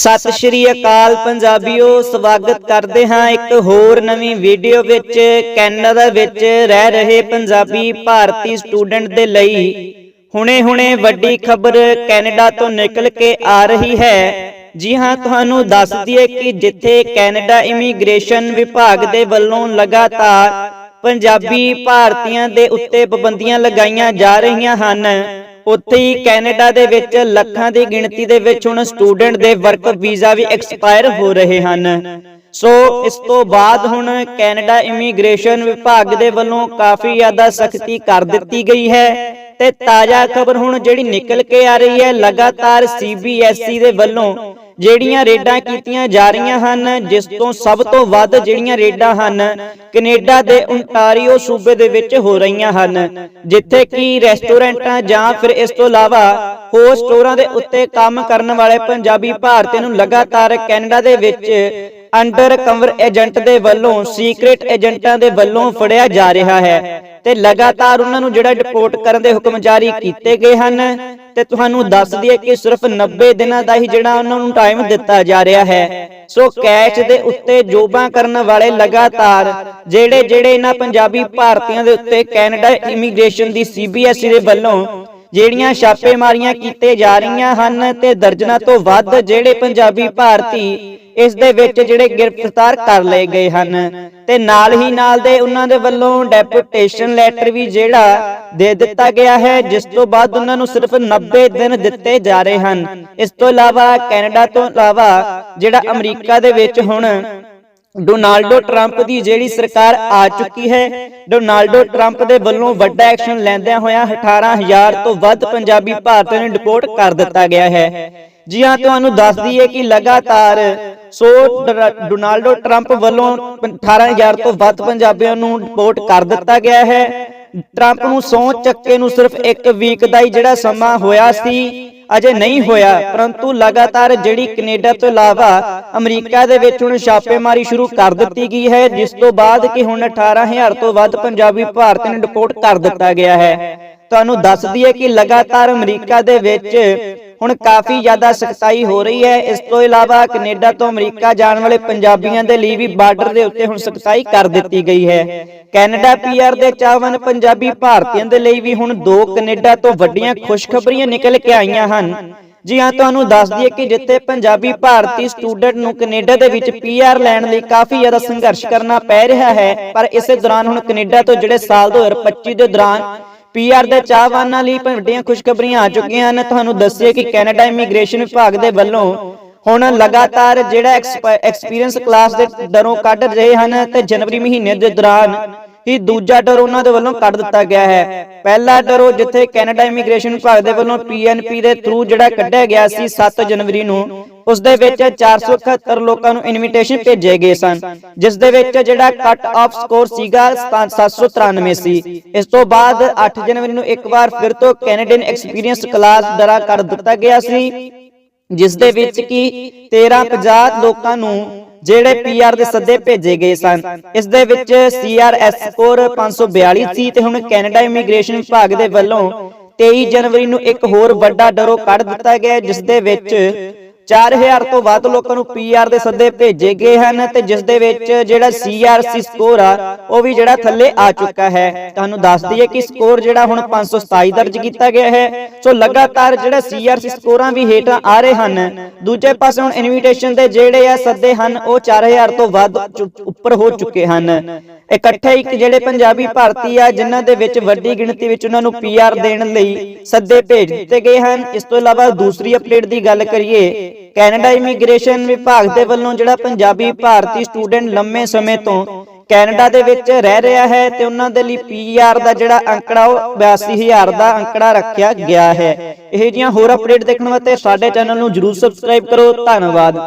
ਸਤਿ ਸ਼੍ਰੀ ਅਕਾਲ ਪੰਜਾਬੀਓ, ਸਵਾਗਤ ਕਰਦੇ ਹਾਂ ਇੱਕ ਹੋਰ ਨਵੀਂ ਵੀਡੀਓ ਵਿੱਚ ਕੈਨੇਡਾ ਵਿੱਚ ਰਹਿ ਰਹੇ ਪੰਜਾਬੀ ਭਾਰਤੀ ਸਟੂਡੈਂਟ ਦੇ ਲਈ। ਹੁਣੇ-ਹੁਣੇ ਵੱਡੀ ਖਬਰ ਕੈਨੇਡਾ ਤੋਂ ਨਿਕਲ ਕੇ ਆ ਰਹੀ ਹੈ। ਜੀ ਹਾਂ, ਤੁਹਾਨੂੰ ਦੱਸ ਦਈਏ ਕਿ ਜਿੱਥੇ ਕੈਨੇਡਾ ਇਮੀਗ੍ਰੇਸ਼ਨ ਵਿਭਾਗ ਦੇ ਵੱਲੋਂ ਲਗਾਤਾਰ ਪੰਜਾਬੀ ਭਾਰਤੀਆਂ ਦੇ ਉੱਤੇ ਪਾਬੰਦੀਆਂ ਲਗਾਈਆਂ ਜਾ ਰਹੀਆਂ ਹਨ ਉੱਥੇ ਹੀ ਕੈਨੇਡਾ ਦੇ ਵਿੱਚ ਲੱਖਾਂ ਦੀ ਗਿਣਤੀ ਦੇ ਵਿੱਚ ਹੁਣ ਸਟੂਡੈਂਟ ਦੇ ਵਰਕ ਵੀਜ਼ਾ ਵੀ ਐਕਸਪਾਇਰ ਹੋ ਰਹੇ ਹਨ। ਸੋ ਇਸ ਤੋਂ ਬਾਅਦ ਹੁਣ ਕੈਨੇਡਾ ਇਮੀਗ੍ਰੇਸ਼ਨ ਵਿਭਾਗ ਦੇ ਵੱਲੋਂ ਕਾਫੀ ਜ਼ਿਆਦਾ ਸਖਤੀ ਕਰ ਦਿੱਤੀ ਗਈ ਹੈ ਤੇ ਤਾਜ਼ਾ ਖਬਰ ਹੁਣ ਜਿਹੜੀ ਨਿਕਲ ਕੇ ਆ ਰਹੀ ਹੈ, ਲਗਾਤਾਰ ਸੀਬੀਐਸਈ ਦੇ ਵੱਲੋਂ ਜਿਹੜੀਆਂ ਰੇਡਾਂ ਕੀਤੀਆਂ ਜਾ ਰਹੀਆਂ ਹਨ, ਜਿਸ ਤੋਂ ਸਭ ਤੋਂ ਵੱਧ ਜਿਹੜੀਆਂ ਰੇਡਾਂ ਹਨ, ਕੈਨੇਡਾ ਦੇ ਓਨਟਾਰੀਓ ਸੂਬੇ ਦੇ ਵਿੱਚ ਹੋ ਰਹੀਆਂ ਹਨ, ਜਿੱਥੇ ਕਿ ਰੈਸਟੋਰੈਂਟਾਂ ਜਾਂ ਫਿਰ ਇਸ ਤੋਂ ਇਲਾਵਾ ਹੋਰ ਸਟੋਰਾਂ ਦੇ ਉੱਤੇ ਕੰਮ ਕਰਨ ਵਾਲੇ ਪੰਜਾਬੀ ਭਾਰਤੀਆਂ ਨੂੰ ਲਗਾਤਾਰ ਕੈਨੇਡਾ ਦੇ ਵਿੱਚ ਅੰਡਰ ਕਵਰ ਏਜੰਟ ਦੇ ਵੱਲੋਂ, ਸੀਕ੍ਰੀਟ ਏਜੰਟਾਂ ਦੇ ਵੱਲੋਂ ਫੜਿਆ ਜਾ ਰਿਹਾ ਹੈ ਤੇ ਲਗਾਤਾਰ ਉਹਨਾਂ ਨੂੰ ਜਿਹੜਾ ਡਿਪੋਰਟ ਕਰਨ ਦੇ ਹੁਕਮ ਜਾਰੀ ਕੀਤੇ ਗਏ ਹਨ। ਤੇ ਤੁਹਾਨੂੰ ਦੱਸ ਦਈਏ ਕਿ ਸਿਰਫ 90 ਦਿਨਾਂ ਦਾ ਹੀ ਜਿਹੜਾ ਉਹਨਾਂ ਨੂੰ ਟਾਈਮ ਦਿੱਤਾ ਜਾ ਰਿਹਾ ਹੈ। ਸੋ ਕੈਚ ਦੇ ਉੱਤੇ ਜੋਬਾਂ ਕਰਨ ਵਾਲੇ ਲਗਾਤਾਰ ਜਿਹੜੇ ਜਿਹੜੇ ਇਹਨਾਂ ਪੰਜਾਬੀ ਭਾਰਤੀਆਂ ਦੇ ਉੱਤੇ ਕੈਨੇਡਾ ਇਮੀਗ੍ਰੇਸ਼ਨ ਦੀ ਸੀਬੀਐਸਈ ਦੇ ਵੱਲੋਂ ਜਿਹੜੀਆਂ ਛਾਪੇਮਾਰੀਆਂ ਕੀਤੇ ਜਾ ਰਹੀਆਂ ਹਨ ਤੇ ਦਰਜਨਾ ਤੋਂ ਵੱਧ ਜਿਹੜੇ ਪੰਜਾਬੀ ਭਾਰਤੀ ਇਸ ਦੇ ਵਿੱਚ ਜਿਹੜੇ ਗ੍ਰਿਫਤਾਰ ਕਰ ਲਏ ਗਏ ਹਨ ਤੇ ਨਾਲ ਹੀ ਨਾਲ ਦੇ ਉਹਨਾਂ ਦੇ ਵੱਲੋਂ ਡੈਪੂਟੇਸ਼ਨ ਲੈਟਰ ਵੀ ਜਿਹੜਾ ਦੇ ਦਿੱਤਾ ਗਿਆ ਹੈ ਜਿਸ ਤੋਂ ਬਾਅਦ ਉਹਨਾਂ ਨੂੰ ਸਿਰਫ 90 ਦਿਨ ਦਿੱਤੇ ਜਾ ਰਹੇ ਹਨ। ਇਸ ਤੋਂ ਇਲਾਵਾ ਕੈਨੇਡਾ ਤੋਂ ਇਲਾਵਾ ਜਿਹੜਾ ਅਮਰੀਕਾ ਦੇ ਵਿੱਚ ਹੁਣ ਡੋਨਾਲਡੋ ਟਰੰਪ ਦੀ ਜਿਹੜੀ ਸਰਕਾਰ ਆ ਚੁੱਕੀ ਹੈ, ਡੋਨਾਲਡੋ ਟਰੰਪ ਦੇ ਵੱਲੋਂ ਵੱਡਾ ਐਕਸ਼ਨ ਲੈਂਦਿਆਂ ਹੋਇਆਂ 18000 ਤੋਂ ਵੱਧ ਪੰਜਾਬੀ ਭਾਰਤੀਆਂ ਨੂੰ ਡਿਪੋਰਟ ਕਰ ਦਿੱਤਾ ਗਿਆ ਹੈ। ਜੀ ਹਾਂ, ਤੁਹਾਨੂੰ ਦੱਸ ਦਈਏ ਕਿ ਲਗਾਤਾਰ ਸੋ ਡ- ਡੋਨਾਲਡੋ ਟਰੰਪ ਵੱਲੋਂ 18000 ਤੋਂ ਵੱਧ ਪੰਜਾਬੀਆਂ ਨੂੰ ਡਿਪੋਰਟ ਕਰ ਦਿੱਤਾ ਗਿਆ ਹੈ। ਟਰੰਪ ਨੂੰ ਸੌ ਚੱਕੇ ਨੂੰ ਸਿਰਫ ਇੱਕ ਵੀਕ ਦਾ ਹੀ ਜਿਹੜਾ ਸਮਾਂ ਹੋਇਆ ਸੀ ਅਜੇ ਨਹੀਂ ਹੋਇਆ ਪਰੰਤੂ ਲਗਾਤਾਰ ਜਿਹੜੀ ਕੈਨੇਡਾ ਤੋਂ ਇਲਾਵਾ ਅਮਰੀਕਾ ਦੇ ਵਿੱਚ ਹੁਣ ਛਾਪੇਮਾਰੀ ਸ਼ੁਰੂ ਕਰ ਦਿੱਤੀ ਗਈ ਹੈ ਜਿਸ ਤੋਂ ਬਾਅਦ ਕਿ ਹੁਣ 18000 ਤੋਂ ਵੱਧ ਪੰਜਾਬੀ ਭਾਰਤੀਆਂ ਨੂੰ ਡਿਪੋਰਟ ਕਰ ਦਿੱਤਾ ਗਿਆ ਹੈ। ਤੁਹਾਨੂੰ ਦੱਸ ਦਈਏ ਕਿ ਲਗਾਤਾਰ ਅਮਰੀਕਾ ਦੇ ਵਿੱਚ ਹੁਣ ਕਾਫੀ ਜ਼ਿਆਦਾ ਸਖਤਾਈ ਹੋ ਰਹੀ ਹੈ। ਇਸ ਤੋਂ ਇਲਾਵਾ ਕੈਨੇਡਾ ਤੋਂ ਅਮਰੀਕਾ ਜਾਣ ਵਾਲੇ ਪੰਜਾਬੀਆਂ ਦੇ ਲਈ ਵੀ ਬਾਰਡਰ ਦੇ ਉੱਤੇ ਹੁਣ ਸਖਤਾਈ ਕਰ ਦਿੱਤੀ ਗਈ ਹੈ। ਕੈਨੇਡਾ ਪੀਆਰ ਦੇ ਚਾਹਵਨ ਪੰਜਾਬੀ ਭਾਰਤੀਆਂ ਦੇ ਲਈ ਵੀ ਹੁਣ ਦੋ ਕੈਨੇਡਾ ਤੋਂ ਵੱਡੀਆਂ ਖੁਸ਼ਖਬਰੀਆਂ ਨਿਕਲ ਕੇ ਆਈਆਂ ਹਨ। ਜੀ ਹਾਂ ਤੁਹਾਨੂੰ ਦੱਸ ਦਈਏ ਕਿ ਜਿੱਥੇ ਪੰਜਾਬੀ ਭਾਰਤੀ ਸਟੂਡੈਂਟ ਨੂੰ ਕੈਨੇਡਾ ਦੇ ਵਿੱਚ ਪੀਆਰ ਲੈਣ ਲਈ ਕਾਫੀ ਜ਼ਿਆਦਾ ਸੰਘਰਸ਼ ਕਰਨਾ ਪੈ ਰਿਹਾ ਹੈ। ਪਰ ਇਸੇ ਦੌਰਾਨ ਹੁਣ ਕੈਨੇਡਾ ਤੋਂ ਜਿਹੜੇ ਸਾਲ 2025 ਦੇ ਦੌਰਾਨ ਪੀਆਰ ਦੇ ਚਾਹਵਾਨਾਂ ਲਈ ਵੱਡੀਆਂ ਖੁਸ਼ਖਬਰੀਆਂ ਆ ਚੁੱਕੀਆਂ ਹਨ। ਤੁਹਾਨੂੰ ਦੱਸਿਏ ਕਿ ਕੈਨੇਡਾ ਇਮੀਗ੍ਰੇਸ਼ਨ ਵਿਭਾਗ ਦੇ ਵੱਲੋਂ ਹੁਣ ਲਗਾਤਾਰ ਜਿਹੜਾ ਐਕਸਪੀਰੀਅੰਸ ਕਲਾਸ ਦੇ ਦਰੋਂ ਕੱਢ ਰਹੇ ਹਨ ਤੇ ਜਨਵਰੀ ਮਹੀਨੇ ਦੇ ਦੌਰਾਨ ਹੀ ਦੂਜਾ ਡਰ ਉਹਨਾਂ ਦੇ ਵੱਲੋਂ ਕੱਢ ਦਿੱਤਾ ਗਿਆ ਹੈ। ਪਹਿਲਾ ਡਰ ਜਿੱਥੇ ਕੈਨੇਡਾ ਇਮੀਗ੍ਰੇਸ਼ਨ ਵਿਭਾਗ ਦੇ ਵੱਲੋਂ ਪੀਐਨਪੀ ਦੇ ਥਰੂ ਜਿਹੜਾ ਕੱਢਿਆ ਗਿਆ ਸੀ 7 ਜਨਵਰੀ ਨੂੰ ਉਸ ਦੇ ਵਿੱਚ 471 ਲੋਕਾਂ ਨੂੰ ਇਨਵੀਟੇਸ਼ਨ ਭੇਜੇ ਗਏ ਸਨ ਜਿਸ ਦੇ ਵਿੱਚ ਜਿਹੜਾ ਕੱਟ ਆਫ ਸਕੋਰ ਸੀਗਾ 793 ਸੀ ਇਸ ਤੋਂ ਬਾਅਦ 8 ਜਨਵਰੀ ਨੂੰ ਇੱਕ ਵਾਰ ਫਿਰ ਤੋਂ ਕੈਨੇਡੀਅਨ ਐਕਸਪੀਰੀਅੰਸ ਕਲਾਸ ਦਰਾ ਕਰ ਦਿੱਤਾ ਗਿਆ ਸੀ ਜਿਸ ਦੇ ਵਿੱਚ ਕੀ 1350 ਲੋਕਾਂ ਨੂੰ ਜਿਹੜੇ ਪੀਆਰ ਦੇ ਸੱਦੇ ਭੇਜੇ ਗਏ ਸਨ। ਇਸ ਦੇ ਵਿੱਚ ਸੀਆਰਐਸ ਸਕੋਰ 542 ਸੀ ਤੇ ਹੁਣ ਕੈਨੇਡਾ ਇਮੀਗ੍ਰੇਸ਼ਨ ਵਿਭਾਗ ਦੇ ਵੱਲੋਂ 23 ਜਨਵਰੀ ਨੂੰ ਇੱਕ ਹੋਰ ਵੱਡਾ ਡਰੋ ਕੱਢ ਦਿੱਤਾ ਗਿਆ ਹੈ, ਜਿਸ ਦੇ ਵਿੱਚ 4000 ਤੋਂ ਵੱਧ ਲੋਕਾਂ ਨੂੰ ਪੀਆਰ ਦੇ ਸੱਦੇ ਭੇਜੇ ਗਏ ਹਨ ਤੇ ਜਿਸ ਦੇ ਵਿੱਚ ਜਿਹੜਾ ਸੀਆਰਸੀ ਸਕੋਰ ਆ, ਉਹ ਵੀ ਜਿਹੜਾ ਥੱਲੇ ਆ ਚੁੱਕਾ ਹੈ। ਤੁਹਾਨੂੰ ਦੱਸ ਦਈਏ ਕਿ ਸਕੋਰ ਜਿਹੜਾ ਹੁਣ 527 ਦਰਜ ਕੀਤਾ ਗਿਆ ਹੈ। ਸੋ ਲਗਾਤਾਰ ਜਿਹੜਾ ਸੀਆਰਸੀ ਸਕੋਰਾਂ ਵੀ ਹੇਠਾਂ ਆ ਰਹੇ ਹਨ। ਦੂਜੇ ਪਾਸੇ ਹੁਣ ਇਨਵੀਟੇਸ਼ਨ ਦੇ ਜਿਹੜੇ ਆ ਸੱਦੇ ਹਨ, ਉਹ 4000 ਤੋਂ ਵੱਧ ਉੱਪਰ ਹੋ ਚੁੱਕੇ ਹਨ। ਇਕੱਠੇ ਇੱਕ ਜਿਹੜੇ ਪੰਜਾਬੀ ਭਾਰਤੀ ਆ, ਜਿਨ੍ਹਾਂ ਦੇ ਵਿੱਚ ਵੱਡੀ ਗਿਣਤੀ ਵਿੱਚ ਉਹਨਾਂ ਨੂੰ ਪੀਆਰ ਦੇਣ ਲਈ ਸੱਦੇ ਭੇਜ ਦਿੱਤੇ ਗਏ ਹਨ। ਇਸ ਤੋਂ ਇਲਾਵਾ ਦੂਸਰੀ ਅਪਡੇਟ ਦੀ ਗੱਲ ਕਰੀਏ ਕੈਨੇਡਾ ਇਮੀਗ੍ਰੇਸ਼ਨ ਵਿਭਾਗ ਦੇ ਵੱਲੋਂ ਜਿਹੜਾ ਪੰਜਾਬੀ ਭਾਰਤੀ ਸਟੂਡੈਂਟ ਲੰਮੇ ਸਮੇਂ ਤੋਂ ਕੈਨੇਡਾ ਦੇ ਵਿੱਚ ਰਹਿ ਰਿਹਾ ਹੈ ਤੇ ਉਹਨਾਂ ਦੇ ਲਈ ਪੀਆਰ ਦਾ ਜਿਹੜਾ ਅੰਕੜਾ, ਉਹ 82000 ਦਾ ਅੰਕੜਾ ਰੱਖਿਆ ਗਿਆ ਹੈ। ਇਹ ਜੀਆਂ ਹੋਰ ਅਪਡੇਟ ਦੇਖਣ ਵਾਸਤੇ ਸਾਡੇ ਚੈਨਲ ਨੂੰ ਜਰੂਰ ਸਬਸਕ੍ਰਾਈਬ ਕਰੋ। ਧੰਨਵਾਦ।